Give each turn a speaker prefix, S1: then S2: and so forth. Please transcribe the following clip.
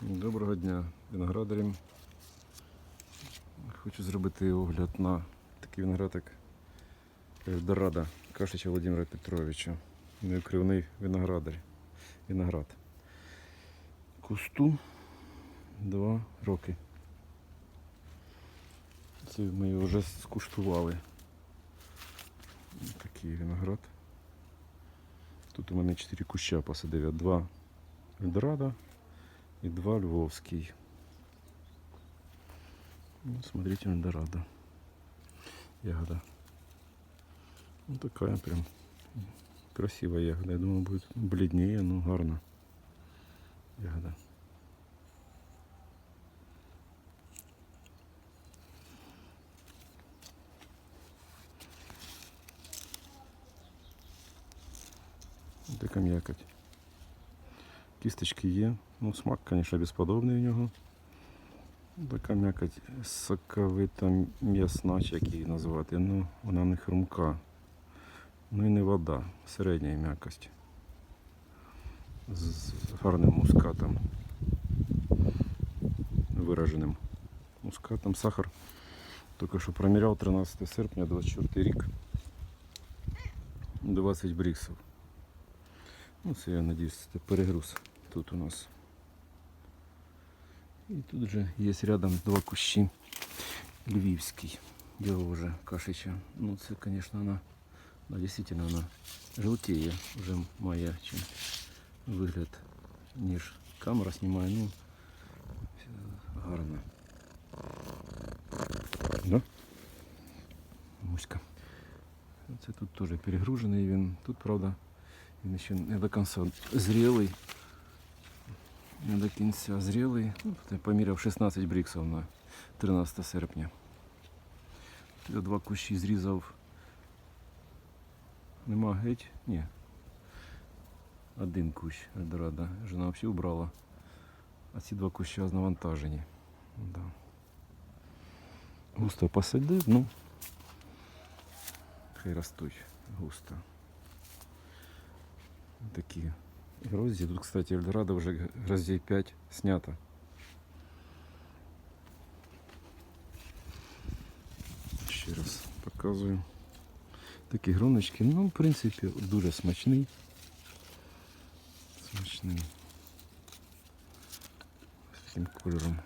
S1: Доброго дня, виноградарям. Хочу зробити огляд на такий виноград, як Кашича Володимира Петровича. Неокривний виноградар. Виноград. Кусту два роки. Це ми його вже скуштували. Такий виноград. Тут у мене 4 куща посадив. Два Ельдорадо и два львовский. Ну, смотрите, Эльдорадо. Ягода. Ну, такая прям красивая ягода. Я думаю, будет бледнее, но гарно. Ягода. Така м'якоть. Кісточки є. Ну, смак, звісно, безподобний у нього. Така м'якоть соковита м'ясна, чи як її назвати. Ну, вона не хрумка. Ну і не вода. Середня м'якость. З гарним мускатом. Вираженим мускатом. Сахар. Тільки що проміряв 13 серпня 24 рік. 20 бріксів. Ну, це я надіюсь, це перегруз тут у нас. І тут же є рядом два кущі. Львівський. Його вже кашича. Ну це, звісно, вона, да, дійсно вона жовтіє, вже має чим вигляд, ніж камера знімає, ну гарно. Да? Муська. Це тут теж перегружений він. Тут, правда, Він ще не до кінця зрілий. Не до кінця зрілий. Ну, поміряв 16 бріксів на 13 серпня. Я два кущі зрізав. Нема геть? Ні. Один кущ Ельдорадо. Жена взагалі убрала. А ці два кущі навантажені. Да. Густо посадив, ну хай ростуть густо. Такі грозді. Тут, кстати, Ельдорадо вже гроздей 5 снято. Ще раз показую. Такі гроночки. Ну, в принципі, дуже смачний. Смачний. З таким кольором.